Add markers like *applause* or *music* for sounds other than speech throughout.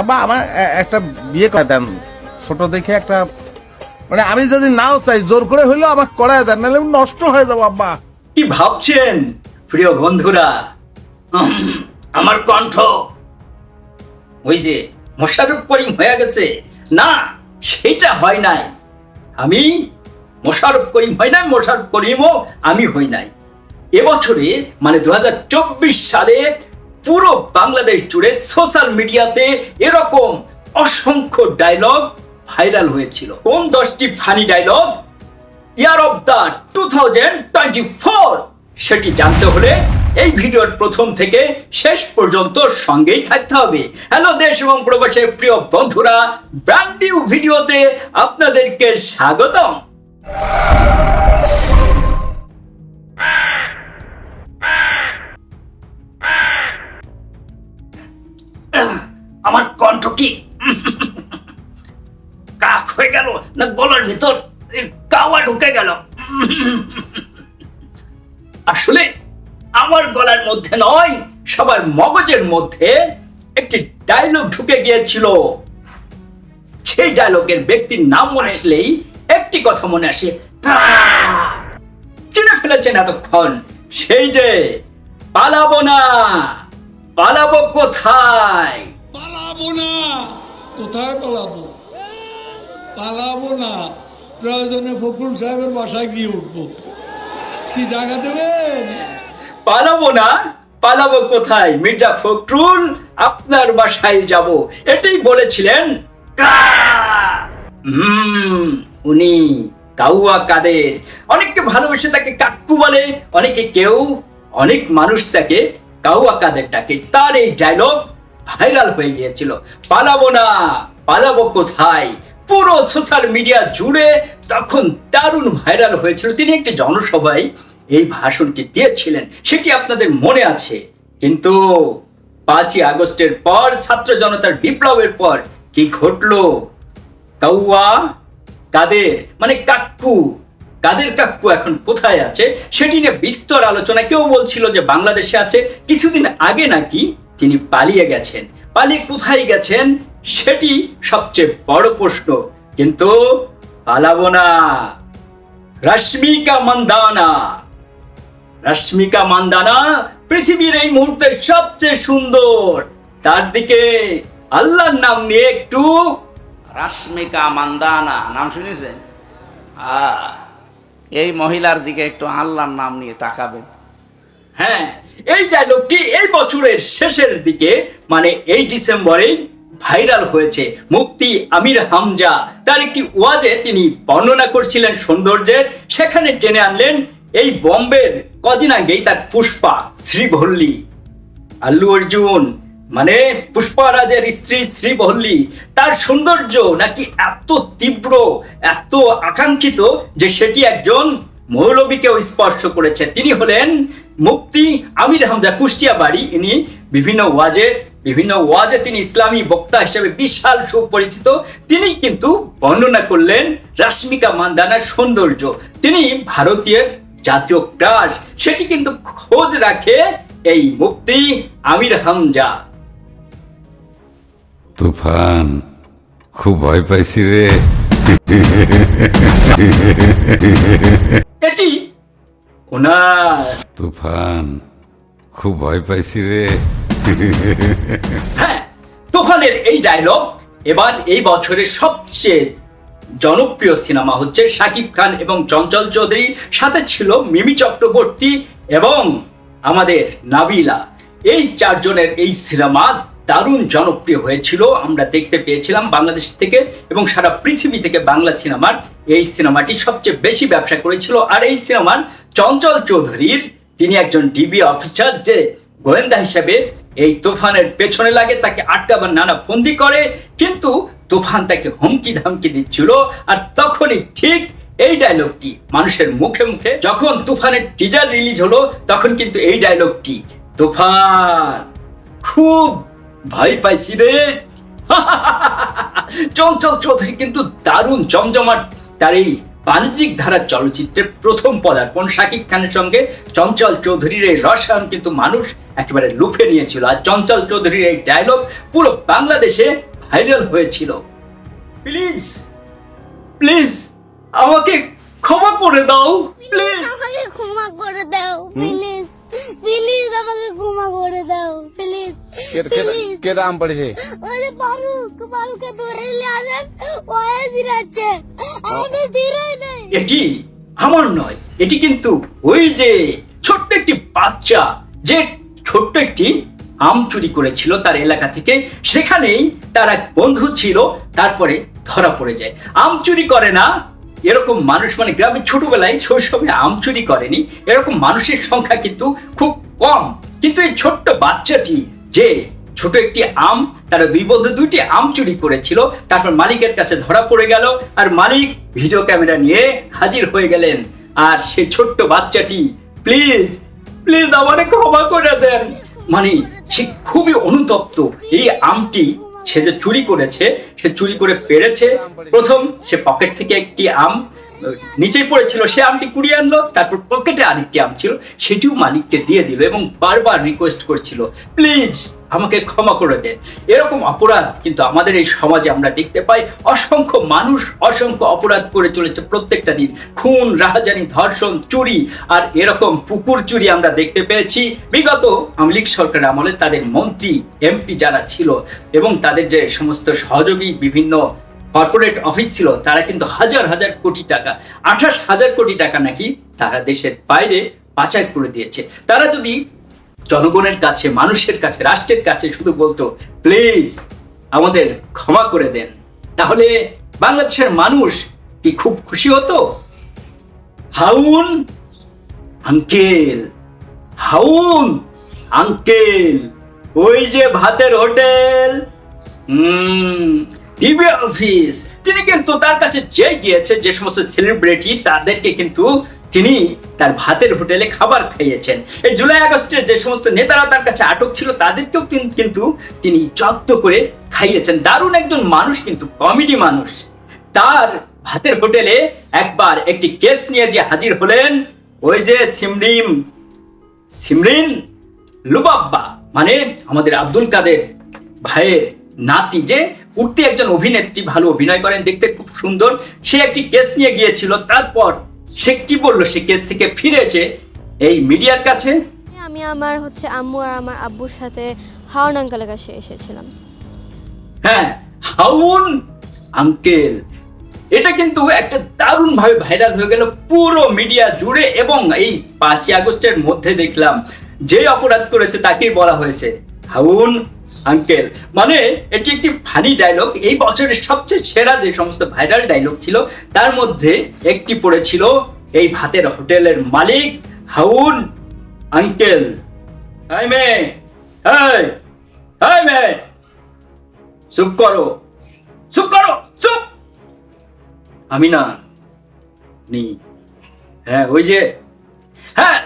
আব্বা, আমার একটা বিয়ে করে দেন। ছোট দেখে একটা মানে আমি যদি নাও চাই, জোর করে হইলেও আমাকে করায় দেন, নাহলে নষ্ট হয়ে যাব, আব্বা। কি ভাবছেন, প্রিয় বন্ধুরা? আমার কণ্ঠ। ওই যে মোশারফ করিম হয়ে গেছে। না, সেটা হয় নাই। আমি মোশারফ করিম হয় নাই মোশারফ করিমও আমি হই নাই। এবছরে মানে দু হাজার চব্বিশ সালে পুরো বাংলাদেশ জুড়ে সোশ্যাল মিডিয়াতে এরকম অসংখ্য ডায়লগ ভাইরাল হয়েছিল। কোন দশটি funny dialogue year of the two thousand twenty four সেটি জানতে হলে এই ভিডিওর প্রথম থেকে শেষ পর্যন্ত সঙ্গেই থাকতে হবে। হ্যালো দেশ এবং প্রবাসের প্রিয় বন্ধুরা ব্র্যান্ড নিউ ভিডিওতে আপনাদেরকে স্বাগতম। আমার কণ্ঠ কি? কাক হয়ে গেল না গলার ভিতর? কাওয়া ঢুকে গেল। আসলে আমার গলার মধ্যে নয়, সবার মগজের মধ্যে একটি ডায়লগ ঢুকে গিয়েছিল। সেই ডায়লগের ব্যক্তির নাম মনে আসলেই একটি কথা মনে আসে। চিনে ফেলেছেন এতক্ষণ সেই যে, পালাবো না, পালাবো কোথায়? পালাবো না। কোথায় পালাবো? পালাবো না। প্রয়োজনে ফখরুল সাহেবের বাসায় গিয়ে উঠবো। কি জায়গা দেবেন? পালাবো না। পালাবো কোথায়? মির্জা ফখরুল আপনার বাসায় যাব। এটাই বলেছিলেন উনি কাউয়া কাদের। অনেককে ভালোবেসে তাকে কাকু বলে, অনেকে কেউ, অনেক মানুষ তাকে কাউয়া কাদের ডাকে। তার এই ডায়লগ ভাইরাল হয়ে গিয়েছিল। পালাবো না, পালাবো কোথায়? পুরো সোশ্যাল মিডিয়া জুড়ে তখন দারুণ ভাইরাল হয়েছিল। তিনি একটি জনসভায় এই ভাষণটি দিয়েছিলেন, সেটি আপনাদের মনে আছে। কিন্তু পাঁচই আগস্টের পর, ছাত্র জনতার বিপ্লবের পর কি ঘটলো? কাউয়া, কাদের? মানে কাক্কু কাদের কাক্কু এখন কোথায় আছে? সেটি নিয়ে বিস্তর আলোচনা। কেউ বলছিল যে বাংলাদেশে আছে, কিছুদিন আগে নাকি তিনি পালিয়ে গেছেন। পালিয়ে কোথায় গেছেন সেটি সবচেয়ে বড় প্রশ্ন। কিন্তু পালাবো না। রশ্মিকা মন্দানা। রশ্মিকা মান্দানা পৃথিবীর এই মুহূর্তে সবচেয়ে সুন্দর। তার দিকে আল্লাহর নাম নিয়ে একটু রাশ্মিকা মান্দানা, নাম শুনেছেন? এই মহিলার দিকে একটু আল্লাহর নাম নিয়ে তাকাবেন। হ্যাঁ এই ডায়লগটি এই বছরের শেষের দিকে মানে এই ডিসেম্বরেই ভাইরাল হয়েছে। মুক্তি আমির হামজা, তার একটি ওয়াজে তিনি বর্ণনা করছিলেন সৌন্দর্যের, সেখানে টেনে আনলেন এই বম্বের কদিন আগেই তার পুষ্পা শ্রীভল্লী। আল্লু অর্জুন মানে পুষ্পারাজের স্ত্রী শ্রীবল্লী তার সৌন্দর্য নাকি এত তীব্র, এত আকাঙ্ক্ষিত যে সেটি একজন মৌলবীকেও স্পর্শ করেছে। তিনি হলেন মুক্তি আমির হামজা কুষ্টিয়া বাড়ি ইনি বিভিন্ন ওয়াজে বিভিন্ন ওয়াজে তিনি ইসলামী বক্তা হিসেবে বিশাল সুপরিচিত। তিনি কিন্তু বর্ণনা করলেন রাশ্মিকা মান্দানার সৌন্দর্য। তিনি ভারতীয় জাতীয় ক্রাশ। সেটি কিন্তু খোঁজ রাখে এই মুক্তি আমির হামজা। তুফান, খুব ভয় পাইছি রে। ওনার তুফান খুব ভয় পাইছি রে। হ্যাঁ তুফানের এই ডায়লগ এবার এই বছরের সবচেয়ে জনপ্রিয় সিনেমা হচ্ছে শাকিব খান এবং চঞ্চল চৌধুরী। সাথে ছিল মিমি চক্রবর্তী এবং আমাদের নাবিলা। এই চারজনের এই সিনেমা দারুণ জনপ্রিয় হয়েছিল, আমরা দেখতে পেয়েছিলাম বাংলাদেশ থেকে এবং সারা পৃথিবী থেকে বাংলা সিনেমার এই সিনেমাটি সবচেয়ে বেশি ব্যবসা করেছিল। আর এই সিনেমার চঞ্চল চৌধুরীর, তিনি একজন ডিবি অফিসার যে গোয়েন্দা হিসেবে এই তুফানের পেছনে লাগে, তাকে আটকাবার নানা ফন্দি করে, কিন্তু তুফান তাকে হুমকি ধামকি দিচ্ছিল। আর তখনই ঠিক এই ডায়লগটি মানুষের মুখে মুখে যখন তুফানের টিজার রিলিজ হলো, তখন কিন্তু এই ডায়লগটি তুফান খুব ভয় পাইছি রে। *laughs* চঞ্চল চৌধুরী কিন্তু দারুণ জমজমাট। তার এই বাণিজ্যিক ধারার চলচ্চিত্রের প্রথম পদার্পণ শাকিব খানের সঙ্গে চঞ্চল চৌধুরীর এই রসায়ন কিন্তু মানুষ একেবারে লুফে নিয়েছিল। আর চঞ্চল চৌধুরীর এই ডায়লগ পুরো বাংলাদেশে ভাইরাল হয়েছিল। প্লিজ প্লিজ আমাকে ক্ষমা করে দাও প্লিজ আমাকে ক্ষমা করে দাও প্লিজ প্লিজ আমাকে ক্ষমা করে দাও প্লিজ প্লিজ কে রাম পড়েছে? যে ফারুক ফারুককে ধরে নিয়ে আসেন ওয়ে দিরাচ্ছে আমাদের দিরাই নেই। এটি আমার নয় এটি কিন্তু ওই যে ছোট্ট একটি বাচ্চা যে ছোট্ট একটি আম চুরি করেছিল তার এলাকা থেকে। সেখানেই তার এক বন্ধু ছিল তারপরে ধরা পড়ে যায়। আম চুরি করে না এরকম মানুষ মানে গ্রামে ছোটবেলায় শৈশবে আম চুরি করেনি, এরকম মানুষের সংখ্যা কিন্তু খুব কম। কিন্তু এই ছোট্ট বাচ্চাটি যে ছোট একটি আম, তারা দুই বন্ধু দুইটি আম চুরি করেছিল, তারপর মালিকের কাছে ধরা পড়ে গেল আর মালিক ভিডিও ক্যামেরা নিয়ে হাজির হয়ে গেলেন। আর সেই ছোট্ট বাচ্চাটি, প্লিজ প্লিজ আমারে ক্ষমা করে দেন। মানে সে খুবই অনুতপ্ত। এই আমটি সে যে চুরি করেছে সে চুরি করে পেরেছে। প্রথম সে পকেট থেকে একটি আম নিচেই পড়েছিল, সে আমটি কুড়িয়ে আনলো, তারপর পকেটে আরেকটি আম ছিল, সেটিও মালিককে দিয়ে দিল এবং বারবার রিকোয়েস্ট করছিল প্লিজ আমাকে ক্ষমা করে দেন এরকম অপরাধ কিন্তু আমাদের এই সমাজে আমরা দেখতে পাই। অসংখ্য মানুষ অসংখ্য অপরাধ করে চলেছে প্রত্যেকটা দিন। খুন, রাহাজানি, ধর্ষণ, চুরি আর এরকম পুকুর চুরি আমরা দেখতে পেয়েছি। বিগত আমলিক সরকারের আমলে তাদের মন্ত্রী, এমপি যারা ছিল এবং তাদের যে সমস্ত সহযোগী বিভিন্ন কর্পোরেট অফিস ছিল, তারা কিন্তু হাজার হাজার কোটি টাকা, আঠাশ হাজার কোটি টাকা নাকি তারা দেশের বাইরে পাচার করে দিয়েছে। তারা যদি জনগণের কাছে, মানুষের কাছে, রাষ্ট্রের কাছে শুধু বলতো, প্লিজ আমাদের ক্ষমা করে দেন, তাহলে বাংলাদেশের মানুষ কি খুব খুশি হতো? হাউন আঙ্কেল হাউন আঙ্কেল, ওই যে ভাতের হোটেল। হুম টিভি অফিস তিনি কিন্তু তার কাছে যে গিয়েছে যে সমস্ত সেলিব্রিটি তাদেরকে কিন্তু তিনি তার ভাতের হোটেলে খাবার খাইয়েছেন। এই জুলাই আগস্টের যে সমস্ত নেতারা তার কাছে আটক ছিল, তাদেরকেও কিন্তু তিনি যত্ন করে খাইয়েছেন। দারুণ একজন মানুষ কিন্তু, কমেডি মানুষ। তার ভাতের হোটেলে একবার একটি কেস নিয়ে যে হাজির হলেন, ওই যে সিমরিম, সিমরিন লুবাব্বা মানে আমাদের আব্দুল কাদের ভাইয়ের নাতি যে উঠতি একজন অভিনেত্রী ভালো অভিনয় করেন দেখতে খুব সুন্দর। সে একটি কেস নিয়ে গিয়েছিল তারপর সে কি বলল? সে কেস থেকে ফিরেছে এই মিডিয়ার কাছে। আমি আমার হচ্ছে আম্মু আর আমার আব্বুর সাথে হাওন আঙ্কালের কাছে এসেছিলাম। হ্যাঁ হাউন আঙ্কেল। এটা কিন্তু একটা দারুণ ভাবে ভাইরাল হয়ে গেল পুরো মিডিয়া জুড়ে এবং এই পাঁচই আগস্টের মধ্যে দেখলাম যে অপরাধ করেছে তাকেই বলা হয়েছে হাউন আঙ্কেল মানে এটি একটি ফানি ডায়লগ এই বছরের সবচেয়ে সেরা যে সমস্ত ভাইরাল ডায়লগ ছিল, তার মধ্যে একটি পড়েছিল, এই ভাতের হোটেলের মালিক হাউন আঙ্কেল হাই মে হাই হাই মে চুপ করো চুপ করো, চুপ। আমি না, নি। হ্যাঁ ওই যে হ্যাঁ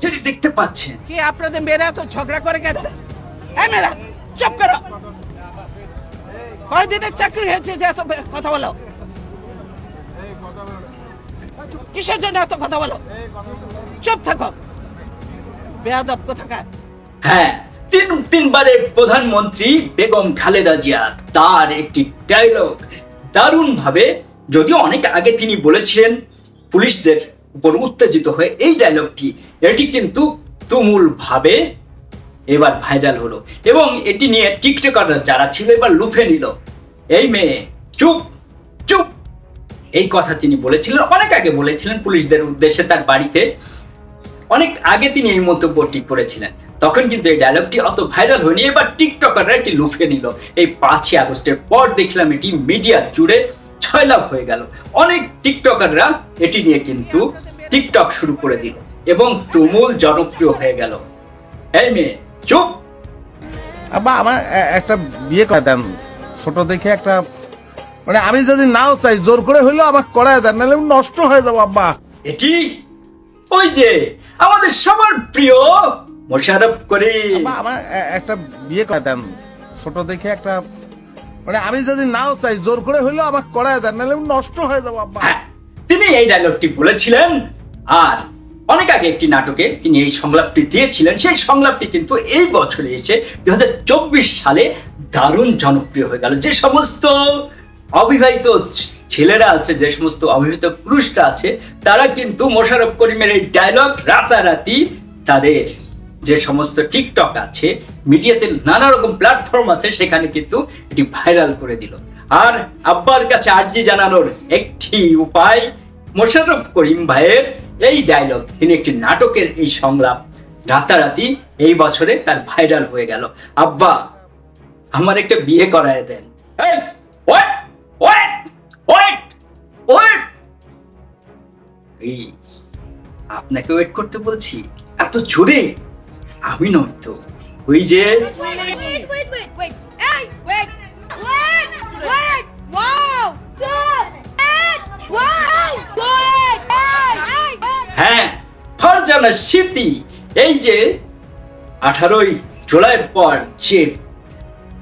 যেটি দেখতে পাচ্ছেন। কি আপনাদের মেয়েরা তো ঝগড়া করে গেছে চুপ করো। চাকরি হয়েছে যে এত কথা বলো? কিসের জন্য এত কথা বলো? চুপ থাকো। বেয়াদব কোথাকার? হ্যাঁ তিন, তিনবারের প্রধানমন্ত্রী বেগম খালেদা জিয়া, তার একটি ডায়লগ দারুণ ভাবে যদিও অনেক আগে তিনি বলেছিলেন, পুলিশদের উপর উত্তেজিত হয়ে এই ডায়লগটি এটি কিন্তু তুমুল ভাবে এবার ভাইরাল হলো। এবং এটি নিয়ে টিকটকাররা যারা ছিল এবার লুফে নিল। এই মেয়ে, চুপ চুপ। এই কথা তিনি বলেছিলেন, অনেক আগে বলেছিলেন পুলিশদের উদ্দেশ্যে তার বাড়িতে। অনেক আগে তিনি এই মন্তব্যটি করেছিলেন। তখন কিন্তু এই ডায়লগটি অত ভাইরাল হয়নি। এবার টিকটকাররা এটি লুফে নিল। এই পাঁচই আগস্টের পর দেখলাম এটি মিডিয়া জুড়ে ছয়লাভ হয়ে গেল। অনেক টিকটকাররা এটি নিয়ে কিন্তু টিকটক শুরু করে দিল। এবং তুমুল জনপ্রিয় হয়ে গেল। এই মেয়ে চুপ। আব্বা আমার একটা বিয়ে করে দেন। ছোট দেখে একটা মানে আমি যদি নাও চাই জোর করে হইলেও আমাকে করায় দেন নাহলে নষ্ট হয়ে যাব আব্বা। এটি? ওই যে আমাদের সবার প্রিয় মোশারফ আব্বা আমার একটা বিয়ে করে দেন। ছোট দেখে একটা মানে আমি যদি নাও চাই জোর করে হইলেও আমাকে করায় দেন নাহলে নষ্ট হয়ে যাব আব্বা। হ্যাঁ এই ডায়লগটি বলেছিলেন। আর অনেক আগে একটি নাটকে তিনি এই সংলাপটি দিয়েছিলেন। সেই সংলাপটি কিন্তু এই বছরে এসে দু সালে দারুণ জনপ্রিয় হয়ে গেল। যে সমস্ত অবিবাহিত ছেলেরা আছে, যে সমস্ত অবিবাহিত পুরুষরা আছে, তারা কিন্তু মোশাররফ করিমের এই ডায়লগ রাতারাতি তাদের যে সমস্ত টিকটক আছে, মিডিয়াতে নানা রকম প্ল্যাটফর্ম আছে, সেখানে কিন্তু এটি ভাইরাল করে দিল। আর আব্বার কাছে আর্জি জানানোর একটি উপায় মোশাররফ করিম ভাইয়ের এই ডায়লগ তিনি একটি নাটকের এই সংলাপ রাতারাতি এই বছরে তার ভাইরাল হয়ে গেল আব্বা আমার একটা বিয়ে করায় দেন আপনাকে ওয়েট করতে বলছি এত জোরে আমি নয় তো ওই যে হ্যাঁ ফারজানা স্মৃতি এই যে আঠারোই জুলাইয়ের পর যে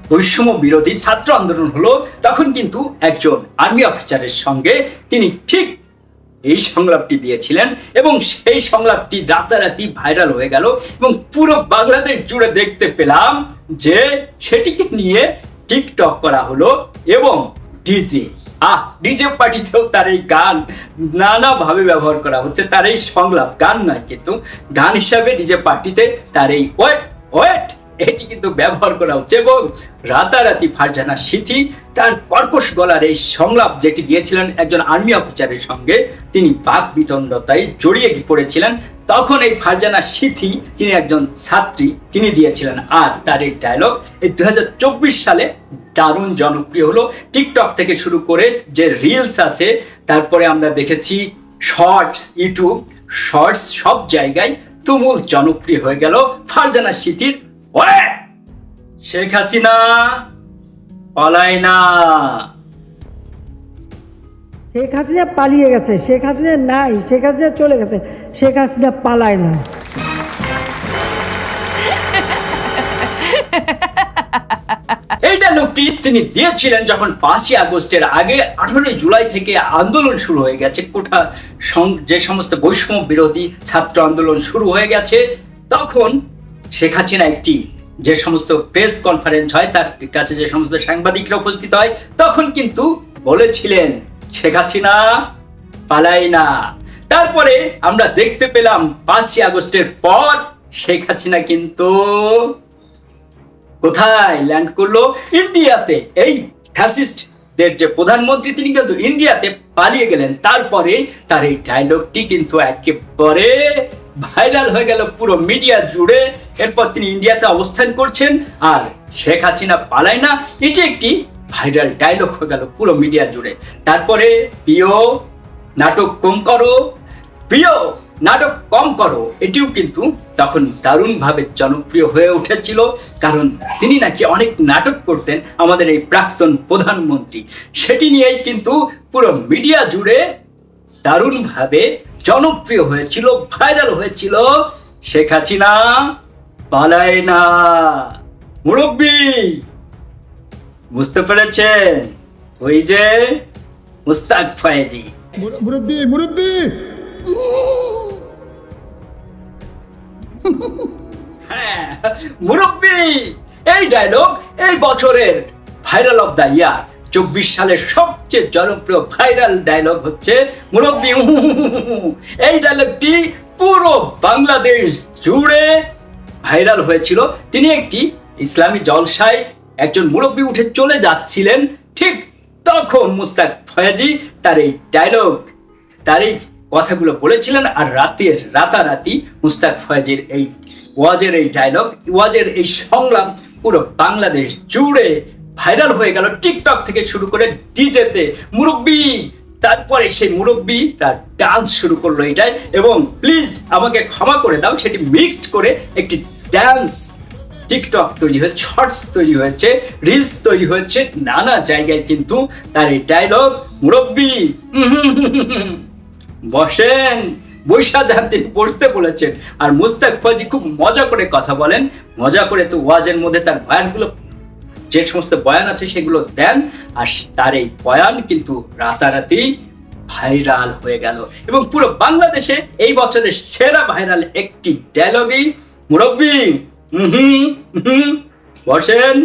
বৈষম্য বিরোধী ছাত্র আন্দোলন হলো, তখন কিন্তু একজন আর্মি অফিসারের সঙ্গে তিনি ঠিক এই সংলাপটি দিয়েছিলেন এবং সেই সংলাপটি রাতারাতি ভাইরাল হয়ে গেল এবং পুরো বাংলাদেশ জুড়ে দেখতে পেলাম যে সেটিকে নিয়ে টিকটক করা হলো এবং ডিজে আহ, ডিজে পার্টিতেও তার এই গান নানাভাবে ব্যবহার করা হচ্ছে, তার এই সংলাপ, গান নয় কিন্তু, গান হিসাবে ডিজে পার্টিতে তার এই ওয়েট ওয়েট এটি কিন্তু ব্যবহার করা হচ্ছে এবং রাতারাতি ফারজানা সিথি, তার কর্কশ গলার এই সংলাপ যেটি দিয়েছিলেন একজন আর্মি অফিসারের সঙ্গে, তিনি বাক বিতণ্ডতায় জড়িয়ে পড়েছিলেন। তখন এই ফারজানা সিথি তিনি একজন ছাত্রী, তিনি দিয়েছিলেন আর তার এই ডায়লগ এই দুই হাজার চব্বিশ সালে দারুণ জনপ্রিয় হলো। টিকটক থেকে শুরু করে যে রিলস আছে, তারপরে আমরা দেখেছি শর্টস ইউটিউব শর্টস সব জায়গায় তুমুল জনপ্রিয় হয়ে গেল। ফারজানা সিথির ওরে! শেখ হাসিনা পালায় না। শেখ হাসিনা পালিয়ে গেছে শেখ হাসিনা নাই শেখ হাসিনা চলে গেছে শেখ হাসিনা পালায় না। এই ডায়লগটি তিনি দিয়েছিলেন যখন পাঁচই আগস্টের আগে আঠারোই জুলাই থেকে আন্দোলন শুরু হয়ে গেছে। কোঠা সং- যে সমস্ত বৈষম্য বিরোধী ছাত্র আন্দোলন শুরু হয়ে গেছে তখন শেখ হাসিনা একটি যে সমস্ত প্রেস কনফারেন্স হয়, তার কাছে যে সমস্ত সাংবাদিকরা উপস্থিত হয়, তখন কিন্তু বলেছিলেন, শেখ হাসিনা পালাই না। তারপরে আমরা দেখতে পেলাম, পাঁচই আগস্টের পর শেখ হাসিনা কিন্তু কোথায় ল্যান্ড করল? ইন্ডিয়াতে। এই ফ্যাসিস্টদের যে প্রধানমন্ত্রী, তিনি কিন্তু ইন্ডিয়াতে পালিয়ে গেলেন। তারপরে তার এই ডায়লগটি কিন্তু একেবারে ভাইরাল হয়ে গেল পুরো মিডিয়া জুড়ে। এরপর তিনি ইন্ডিয়াতে অবস্থান করছেন আর শেখ হাসিনা পালায় না। এটি একটি ভাইরাল ডায়লগ হয়ে গেল পুরো মিডিয়া জুড়ে। তারপরে প্রিয়, নাটক কম করো। প্রিয় নাটক কম করো, এটিও কিন্তু তখন দারুণভাবে জনপ্রিয় হয়ে উঠেছিল, কারণ তিনি নাকি অনেক নাটক করতেন আমাদের এই প্রাক্তন প্রধানমন্ত্রী। সেটি নিয়েই কিন্তু পুরো মিডিয়া জুড়ে দারুণভাবে জনপ্রিয় হয়েছিল, ভাইরাল হয়েছিল শেখ হাসিনা পালায় না মুরব্বী, বুঝতে পেরেছেন? ওই যে মুস্তাক ফয়েজি। মুরব্বী মুরব্বী! মুরব্বী, এই ডায়লগ এই বছরের ভাইরাল অফ দ্য ইয়ার চব্বিশ সালের সবচেয়ে জনপ্রিয় ভাইরাল ডায়লগ হচ্ছে মুরব্বী। এই ডায়লগটি পুরো বাংলাদেশ জুড়ে ভাইরাল হয়েছিল। তিনি একটি ইসলামী জলসায় একজন মুরব্বী উঠে চলে যাচ্ছিলেন। ঠিক তখন মুস্তাক ফয়াজি তার এই ডায়লগ তার এই কথাগুলো বলেছিলেন। আর রাতের, রাতারাতি মুস্তাক ফয়াজির এই ওয়াজের এই ডায়লগ ওয়াজের এই সংলাপ পুরো বাংলাদেশ জুড়ে ভাইরাল হয়ে গেল টিকটক থেকে শুরু করে ডিজেতে মুরব্বী, তারপরে সেই মুরব্বী তার ডান্স শুরু করল এটাই এবং প্লিজ আমাকে ক্ষমা করে দাও, সেটি মিক্সড করে একটি ডান্স টিকটক তৈরি হয়েছে শর্টস তৈরি হয়েছে রিলস তৈরি হয়েছে, নানা জায়গায় কিন্তু তার এই ডায়লগ মুরব্বী বসেন। বৈশা যান তিনি পড়তে বলেছেন। আর মুস্তাক ফাজি খুব মজা করে কথা বলেন। মজা করে তো ওয়াজের মধ্যে তার বয়ানগুলো, যে সমস্ত বয়ান আছে সেগুলো দেন। আর তার এই বয়ান কিন্তু রাতারাতি ভাইরাল হয়ে গেল। এবং পুরো বাংলাদেশে এই বছরের সেরা ভাইরাল একটি ডায়লগই মুরব্বী হুম হুম, বসেন।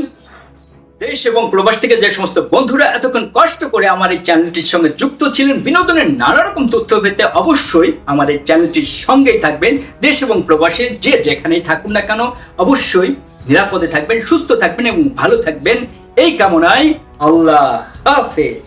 দেশ এবং প্রবাস থেকে যে সমস্ত বন্ধুরা এতক্ষণ কষ্ট করে আমার এই চ্যানেলটির সঙ্গে যুক্ত ছিলেন, বিনোদনের নানা রকম তথ্য পেতে অবশ্যই আমাদের চ্যানেলটির সঙ্গেই থাকবেন। দেশ এবং প্রবাসে যে যেখানেই থাকুন না কেন, অবশ্যই নিরাপদে থাকবেন, সুস্থ থাকবেন এবং ভালো থাকবেন। এই কামনায় আল্লাহ হাফেজ।